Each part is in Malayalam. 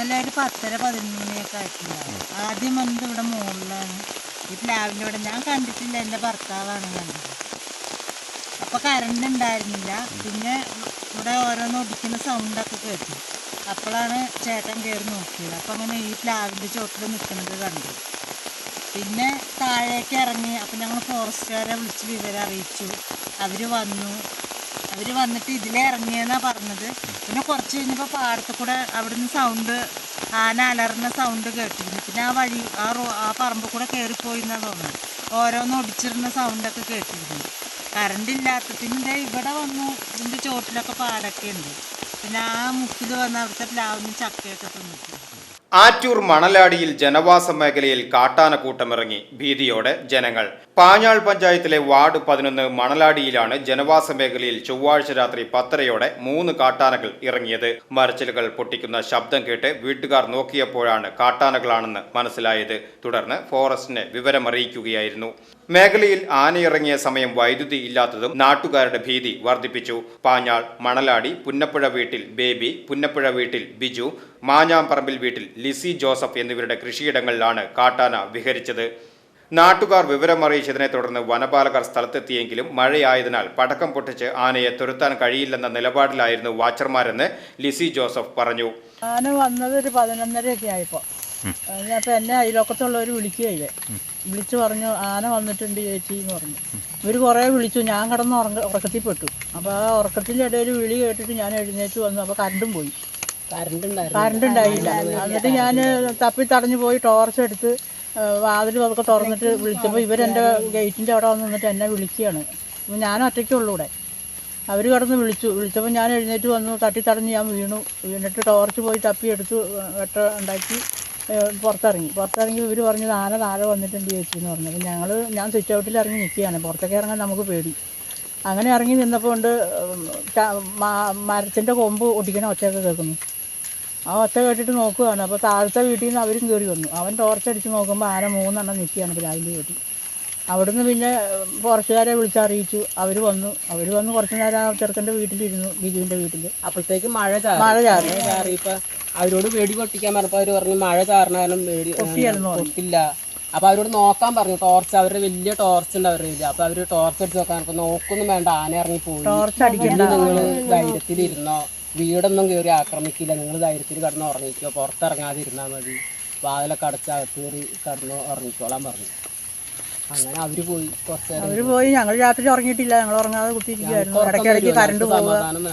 ഇന്നലെ ഒരു പത്തര പതിനൊന്നിനൊക്കെ ആയിട്ടുണ്ടാവും ആദ്യം വന്നത് ഇവിടെ മുകളിലാണ് ഈ പ്ലാവിന്റെ ഇവിടെ ഞാൻ കണ്ടിട്ടില്ല എന്റെ ഭർത്താവാണ് കണ്ടത് അപ്പോൾ കറണ്ട് ഉണ്ടായിരുന്നില്ല. പിന്നെ ഇവിടെ ഓരോന്ന് ഒടിക്കുന്ന സൗണ്ടൊക്കെ കേട്ടു. അപ്പോഴാണ് ചേട്ടൻ കയറി നോക്കിയത്. അപ്പം അങ്ങനെ ഈ പ്ലാവിന്റെ ചോട്ടിൽ നിൽക്കുന്നത് കണ്ടു. പിന്നെ താഴേക്ക് ഇറങ്ങി അപ്പം ഞങ്ങൾ ഫോറസ്റ്റുകാരെ വിളിച്ച് വിവരം അറിയിച്ചു. അവർ വന്നു. അവർ വന്നിട്ട് ഇതിലേ ഇറങ്ങിയെന്നാണ് പറഞ്ഞത്. പിന്നെ കുറച്ച് കഴിഞ്ഞപ്പോൾ പാടത്ത് കൂടെ അവിടുന്ന് സൗണ്ട് ആന അലറുന്ന സൗണ്ട് കേട്ടിരുന്നു പിന്നെ ആ വഴി ആ റോ ആ പറമ്പ് കൂടെ കയറിപ്പോയി എന്നാണ് തോന്നുന്നത്. ഓരോന്ന് ഒടിച്ചിരുന്ന സൗണ്ടൊക്കെ കേട്ടിരുന്നു കറണ്ട് ഇല്ലാത്ത പിന്നെ ഇവിടെ വന്നു ഇതിന്റെ ചോട്ടിലൊക്കെ പാടൊക്കെ ഉണ്ട്. പിന്നെ ആ മുക്കിൽ വന്ന് അവിടുത്തെ പ്ലാവിന് ചക്കയൊക്കെ തിന്നിട്ടു ആറ്റൂർ മണലാടിയിൽ ജനവാസ മേഖലയിൽ കാട്ടാനക്കൂട്ടമിറങ്ങി ഭീതിയോടെ ജനങ്ങൾ. പാഞ്ഞാൾ പഞ്ചായത്തിലെ വാർഡ് പതിനൊന്ന് മണലാടിയിലാണ് ജനവാസ മേഖലയിൽ ചൊവ്വാഴ്ച രാത്രി പത്തരയോടെ മൂന്ന് കാട്ടാനകൾ ഇറങ്ങിയത്. മരച്ചിലുകൾ പൊട്ടിക്കുന്ന ശബ്ദം കേട്ട് വീട്ടുകാർ നോക്കിയപ്പോഴാണ് കാട്ടാനകളാണെന്ന് മനസ്സിലായത്. തുടർന്ന് ഫോറസ്റ്റിനെ വിവരമറിയിക്കുകയായിരുന്നു. മേഖലയിൽ ആനയിറങ്ങിയ സമയം വൈദ്യുതി ഇല്ലാത്തതും നാട്ടുകാരുടെ ഭീതി വർദ്ധിപ്പിച്ചു. പാഞ്ഞാൾ മണലാടി പുന്നപ്പുഴ വീട്ടിൽ ബേബി പുന്നപ്പുഴ വീട്ടിൽ ബിജു മാഞ്ഞാമ്പറമ്പിൽ വീട്ടിൽ ലിസി ജോസഫ് എന്നിവരുടെ കൃഷിയിടങ്ങളിലാണ് കാട്ടാന വിഹരിച്ചത്. നാട്ടുകാർ വിവരം അറിയിച്ചതിനെ തുടർന്ന് വനപാലകർ സ്ഥലത്തെത്തിയെങ്കിലും മഴയായതിനാൽ പടക്കം പൊട്ടിച്ച് ആനയെ തുരത്താൻ കഴിയില്ലെന്ന നിലപാടിലായിരുന്നു വാച്ചർമാരെന്ന് ലിസി ജോസഫ് പറഞ്ഞു. ആന വന്നത് ഒരു പതിനൊന്നരയൊക്കെ ആയപ്പോൾ അപ്പോൾ എന്നെ അയലോക്കത്തുള്ളവർ വിളിക്കുകയില്ലേ വിളിച്ചു പറഞ്ഞു ആന വന്നിട്ടുണ്ട് ചേച്ചി എന്ന് പറഞ്ഞു. ഇവർ കുറേ വിളിച്ചു. ഞാൻ കിടന്ന് ഉറങ്ങ ഉറക്കത്തിൽ പെട്ടു. അപ്പോൾ ആ ഉറക്കത്തിന്റെ ഇടയിൽ വിളി കേട്ടിട്ട് ഞാൻ എഴുന്നേറ്റ് വന്നു. അപ്പോൾ കരണ്ടും പോയി. കരണ്ട് കരണ്ടുണ്ടായില്ല. ഉണ്ടായില്ല എന്നിട്ട് ഞാൻ തപ്പി തടഞ്ഞു പോയി ടോർച്ച് എടുത്ത് വാതിൽ അതൊക്കെ തുറന്നിട്ട് വിളിച്ചപ്പോൾ ഇവരെന്റെ ഗേറ്റിന്റെ അവിടെ വന്ന് നിന്നിട്ട് എന്നെ വിളിക്കുകയാണ്. അപ്പോൾ ഞാൻ ഒറ്റയ്ക്കുള്ളൂ ഇവിടെ. അവർ കിടന്ന് വിളിച്ചു. വിളിച്ചപ്പോൾ ഞാൻ എഴുന്നേറ്റ് വന്നു തട്ടി തടഞ്ഞ് ഞാൻ വീണു. വീണിട്ട് ടോർച്ച് പോയി തപ്പി എടുത്തു വെട്ട ഉണ്ടാക്കി പുറത്തിറങ്ങി. പുറത്തിറങ്ങി ഇവർ പറഞ്ഞു നാളെ താഴെ വന്നിട്ടുണ്ട് ചേച്ചി എന്ന് പറഞ്ഞു. അപ്പോൾ ഞങ്ങൾ ഞാൻ സ്വിച്ച് ഔട്ടിൽ ഇറങ്ങി നിൽക്കുകയാണ്. പുറത്തേക്ക് ഇറങ്ങാൻ നമുക്ക് പേടി. അങ്ങനെ ഇറങ്ങി നിന്നപ്പോൾ ഉണ്ട് മരത്തിന്റെ കൊമ്പ് ഒടിക്കണ ഒച്ചയൊക്കെ കേൾക്കുന്നു. ആ ഒച്ച കേട്ടിട്ട് നോക്കുകയാണ് അപ്പോൾ താഴത്തെ വീട്ടിൽ നിന്ന് അവരും കയറി വന്നു. അവൻ ടോർച്ച് അടിച്ച് നോക്കുമ്പോൾ ആന മൂന്നെണ്ണം നിൽക്കുകയാണ് പ്ലാവിന്റെ വീട്ടിൽ അവിടുന്ന് പിന്നെ ഫോറസ്റ്റുകാരെ വിളിച്ചറിയിച്ചു അവർ വന്നു. അവർ വന്ന് കുറച്ച് നേരം ആ ചെറുക്കന്റെ വീട്ടിലിരുന്നു ബിജുവിന്റെ വീട്ടിൽ അപ്പോഴത്തേക്ക് മഴ മഴ ചാറി. മഴ ചാറിയപ്പോ അവരോട് വെടി പൊട്ടിക്കാൻ പറഞ്ഞപ്പോൾ അവർ പറഞ്ഞു മഴ ചാറിന കാരണം വെടി. പൊട്ടില്ല. അപ്പോൾ അവരോട് നോക്കാൻ പറഞ്ഞു. ടോർച്ച് അവരുടെ വലിയ ടോർച്ച് ഉണ്ട് അവരുടെ കയ്യിൽ. അപ്പോൾ അവർ ടോർച്ച് അടിച്ച് നോക്കാൻ നോക്കൊന്നും വേണ്ട ആന ഇറങ്ങി പോയി ടോർച്ച് അടിക്കണ്ട നിങ്ങൾ ധൈര്യത്തിലിരുന്നോ? വീടൊന്നും കയറി ആക്രമിക്കില്ല. നിങ്ങൾ ധൈര്യത്തിൽ കിടന്ന് ഉറങ്ങിക്കോ. പുറത്തിറങ്ങാതിരുന്നാൽ മതി. വാതിലൊക്കെ അടച്ച് അകത്ത് കയറി കിടന്ന് ഉറങ്ങിക്കോളാൻ പറഞ്ഞു. അങ്ങനെ അവർ പോയി. കുറച്ച് അവർ അവർ പോയി. ഞങ്ങൾ രാത്രി ഉറങ്ങിയിട്ടില്ല. ഞങ്ങൾ ഉറങ്ങാതെ കുത്തിയിരിക്കുകയായിരുന്നു ഇടയ്ക്കിടയ്ക്ക് കറണ്ട് പോവുക. സമാധാനം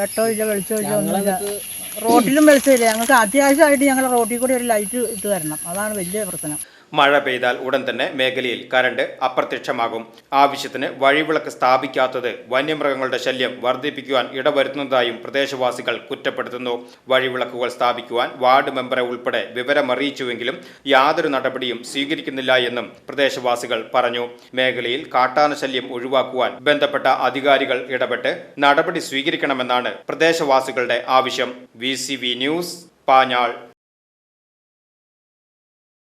വെട്ടോ ഇല്ല വെളിച്ചോ ഇല്ല ഒന്നുമില്ല. ഞങ്ങളെന്നിട്ട് റോട്ടിലും വെളിച്ചമില്ല ഞങ്ങൾക്ക് അത്യാവശ്യമായിട്ട് ഞങ്ങൾ റോട്ടിൽ കൂടി ഒരു ലൈറ്റ് ഇട്ട് തരണം അതാണ് വലിയ പ്രശ്നം. മഴ പെയ്താൽ ഉടൻ തന്നെ മേഖലയിൽ കരണ്ട് അപ്രത്യക്ഷമാകും. ആവശ്യത്തിന് വഴിവിളക്ക് സ്ഥാപിക്കാത്തത് വന്യമൃഗങ്ങളുടെ ശല്യം വർദ്ധിപ്പിക്കുവാൻ ഇടവരുത്തുന്നതായും പ്രദേശവാസികൾ കുറ്റപ്പെടുത്തുന്നു. വഴിവിളക്കുകൾ സ്ഥാപിക്കുവാൻ വാർഡ് മെമ്പറെ ഉൾപ്പെടെ വിവരമറിയിച്ചുവെങ്കിലും യാതൊരു നടപടിയും സ്വീകരിക്കുന്നില്ല എന്നും പ്രദേശവാസികൾ പറഞ്ഞു. മേഖലയിൽ കാട്ടാന ശല്യം ഒഴിവാക്കുവാൻ ബന്ധപ്പെട്ട അധികാരികൾ ഇടപെട്ട് നടപടി സ്വീകരിക്കണമെന്നാണ് പ്രദേശവാസികളുടെ ആവശ്യം. V news Panjal.